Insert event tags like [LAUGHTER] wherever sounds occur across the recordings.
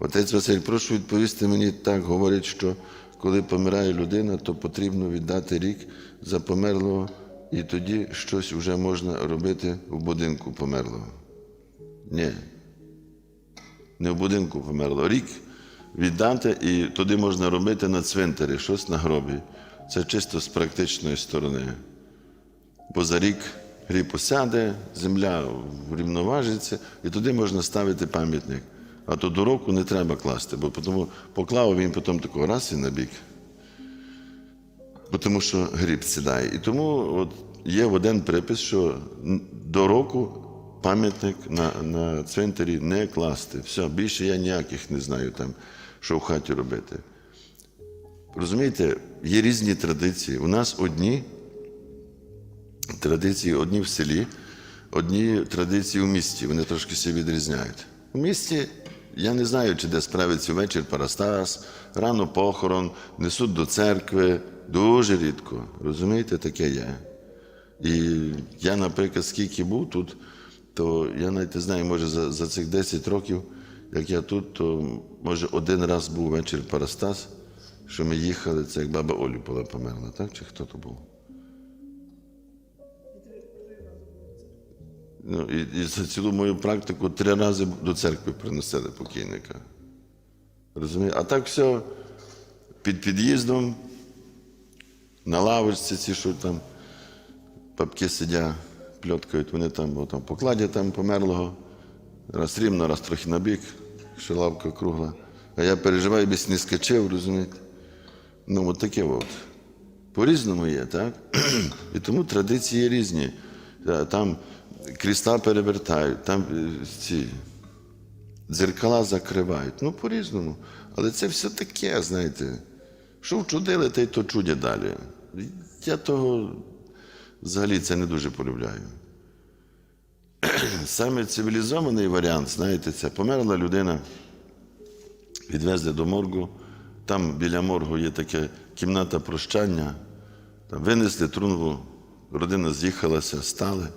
Отець Василь, прошу відповісти мені так, говорять, що коли помирає людина, то потрібно віддати рік за померлого, і тоді щось вже можна робити в будинку померлого. Ні. Не в будинку померлого. Рік віддати, і туди можна робити на цвинтарі, щось на гробі. Це чисто з практичної сторони. Бо за рік гріб осяде, земля врівноважиться, і туди можна ставити пам'ятник. А то до року не треба класти, бо тому поклав він потім такого раз і на бік. Бо тому що гріб сідає. І тому от є один припис, що до року пам'ятник на, на цвинтарі не класти. Все, більше я ніяких не знаю там, що в хаті робити. Розумієте, є різні традиції. У нас одні традиції одні в селі, одні традиції у місті. Вони трошки себе відрізняють. У місті я не знаю, чи де справиться вечір Парастас, рано похорон, несуть до церкви. Дуже рідко. Розумієте, таке є. І я, наприклад, скільки був тут, то я навіть не знаю, може за, за цих 10 років, як я тут, то може один раз був вечір Парастас, що ми їхали, це як баба Олю була померла, так? Чи хто то був? Ну, і, і за цілу мою практику три рази до церкви приносили покійника. Розумієте? А так все під під'їздом, на лавочці, ці, що там папки сидять, пльоткають, вони там, бо там покладі там померлого, раз рівно, раз трохи набік, що лавка кругла. А я переживаю, без не скачив, розумієте? Ну, от таке от. По-різному є, так? [CLEARS THROAT] І тому традиції різні. Там кріста перевертають, там е, ці дзеркала закривають. Ну, по-різному. Але це все таке, знаєте. Що вчудили, те й то чудять далі. Я того взагалі це не дуже полюбляю. [CLEARS THROAT] Саме цивілізований варіант, знаєте, це померла людина, відвезли до моргу. Там біля моргу є така кімната прощання. Там винесли трунву, родина з'їхалася, стали.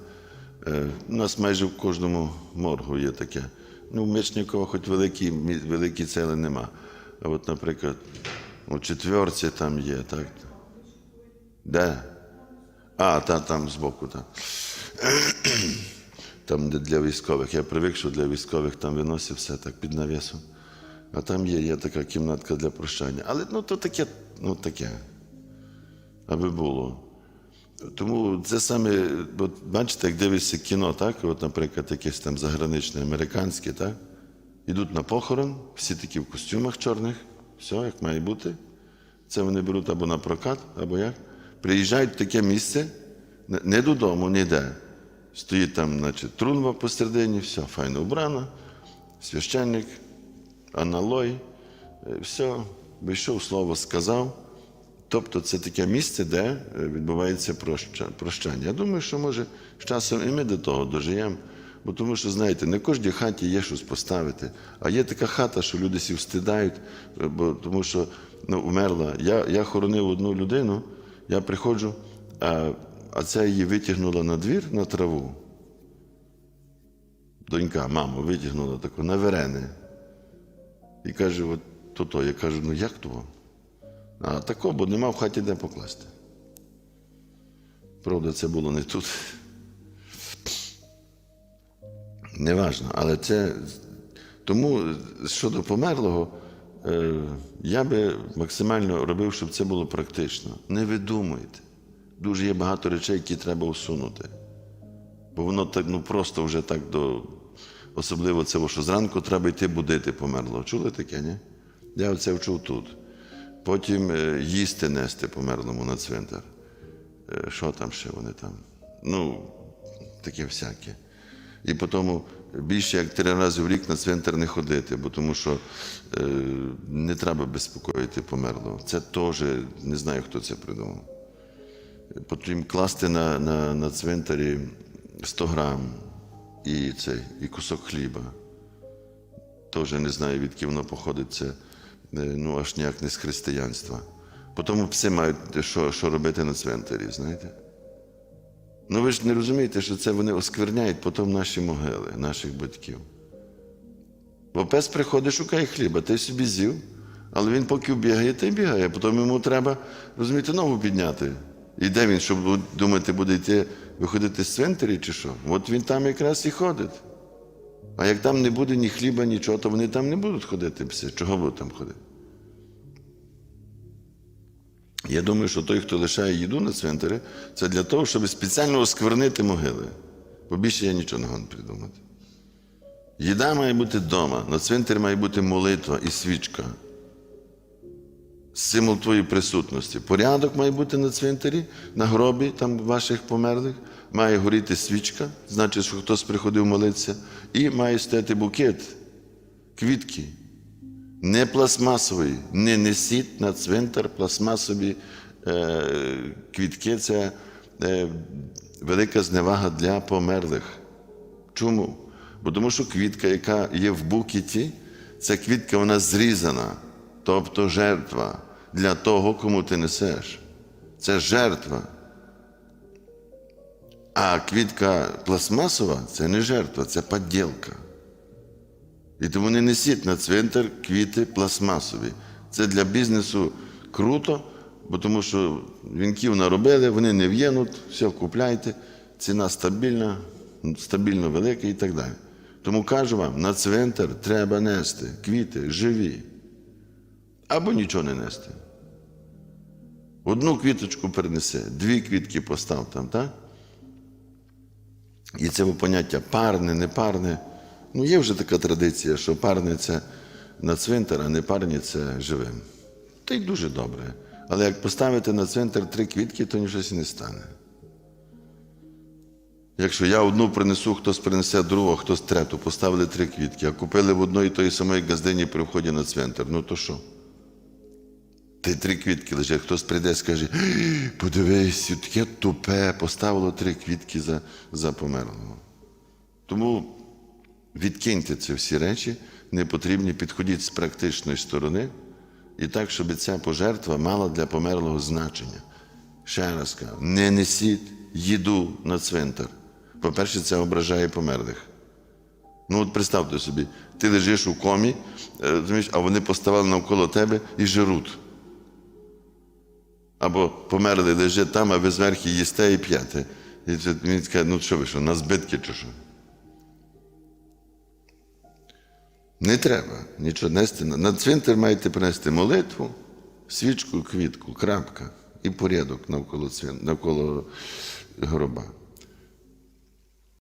Е, У нас майже в кожному моргу є таке. Ну, в Мечникова хоч великі, великі цели нема. А от, наприклад, у четверці там є, так? Де? А, та, там збоку, так. [CLEARS THROAT] Там де для військових. Я привик, що для військових там виносив все так під навісом. А там є, є така кімнатка для прощання. Але ну, то таке, ну таке. Аби було. Тому це саме, от бачите, як дивишся кіно, так? От, наприклад, якесь там заграничне, американське, так? Ідуть на похорон, всі такі в костюмах чорних, все, як має бути. Це вони беруть або на прокат, або як. Приїжджають в таке місце, не- додому, ніде. Стоїть там, значить, трунва посередині, все, файно вбрано, священник, аналой, е, все, вийшов, слово сказав. Тобто це таке місце, де е, відбувається прощання. Я думаю, що може з часом і ми до того дожиємо. Бо тому що, знаєте, не в кожній хаті є щось поставити. А є така хата, що люди всі встидають, е, бо тому що ну, вмерла. Я, я хоронив одну людину, я приходжу, а, а ця її витягнула на двір на траву. Донька, маму, витягнула таку на верени. І каже: от то то. Я кажу, ну як того? А тако, бо нема в хаті де покласти. Правда, це було не тут. Неважно, але це. Тому щодо померлого, е, я би максимально робив, щоб це було практично. Не видумуйте. Дуже є багато речей, які треба усунути. Бо воно так ну просто вже так до. Особливо це, що зранку треба йти будити померлого. Чули таке, ні? Я оце вчув тут. Потім е, їсти нести померлому на цвинтар. Е, Що там ще вони там? Ну, таке всяке. І потім більше як три рази в рік на цвинтар не ходити, бо тому що е, не треба безпокоїти померлого. Це теж не знаю, хто це придумав. Потім класти на, на, на цвинтарі 100 грам і, цей, і кусок хліба. Теж не знаю, відки воно походить. Це ну, аж ніяк не з християнства. Потім пси мають що, що робити на цвинтарі, знаєте? Ну ви ж не розумієте, що це вони оскверняють потім наші могили, наших батьків. Бо пес приходить, шукає хліба, ти собі з'їв, але він поки бігає, й бігає. Потім йому треба, розумієте, ногу підняти. І де він, щоб думати, буде йти виходити з цвинтарі чи що? От він там якраз і ходить. А як там не буде ні хліба, нічого, то вони там не будуть ходити пси. Чого будуть там ходити? Я думаю, що той, хто лишає їду на цвинтарі, це для того, щоб спеціально осквернити могили. Бо більше я нічого не можу придумати. Їда має бути вдома, на цвинтарі має бути молитва і свічка. Символ твоєї присутності. Порядок має бути на цвинтарі, на гробі там ваших померлих. Має горіти свічка, значить, що хтось приходив молитися, і має стояти букет, квітки. Не пластмасовий, не несіть на цвинтар пластмасові е, квітки. Це е, велика зневага для померлих. Чому? Бо тому що квітка, яка є в букеті, ця квітка вона зрізана, тобто жертва для того, кому ти несеш. Це жертва. А квітка пластмасова це не жертва, це поділка. І тому не несіть на цвинтар квіти пластмасові. Це для бізнесу круто, бо тому що вінків наробили, вони не в'єнуть, все купляйте, ціна стабільна, стабільно велика і так далі. Тому кажу вам, на цвинтар треба нести квіти живі. Або нічого не нести. Одну квіточку перенесе, дві квітки постав там, так? І це поняття парне, непарне. Ну, є вже така традиція, що парне це на цвинтар, а не парні це живим. Та й дуже добре. Але як поставити на цвинтар три квітки, то нічого не стане. Якщо я одну принесу, хтось принесе другу, хтось третю, поставили три квітки, а купили в одної тої самої газдині при вході на цвинтар, ну то що? Ти три квітки лежать, хтось прийде і скаже, «Ей, подивись, таке тупе, поставило три квітки за, за померлого. Тому відкиньте ці всі речі, не потрібні, підходіть з практичної сторони, і так, щоб ця пожертва мала для померлого значення. Ще раз кажу, не несіть їду на цвинтар. По-перше, це ображає померлих. Ну, от представте собі, ти лежиш у комі, е, а вони поставали навколо тебе і жируть. Або померли лежить там, а ви зверху їсте і п'яте. І він каже, ну що ви що, на збитки чи що? Не треба нічого нести. На цвинтар маєте принести молитву, свічку, квітку, крапка і порядок навколо, навколо гроба.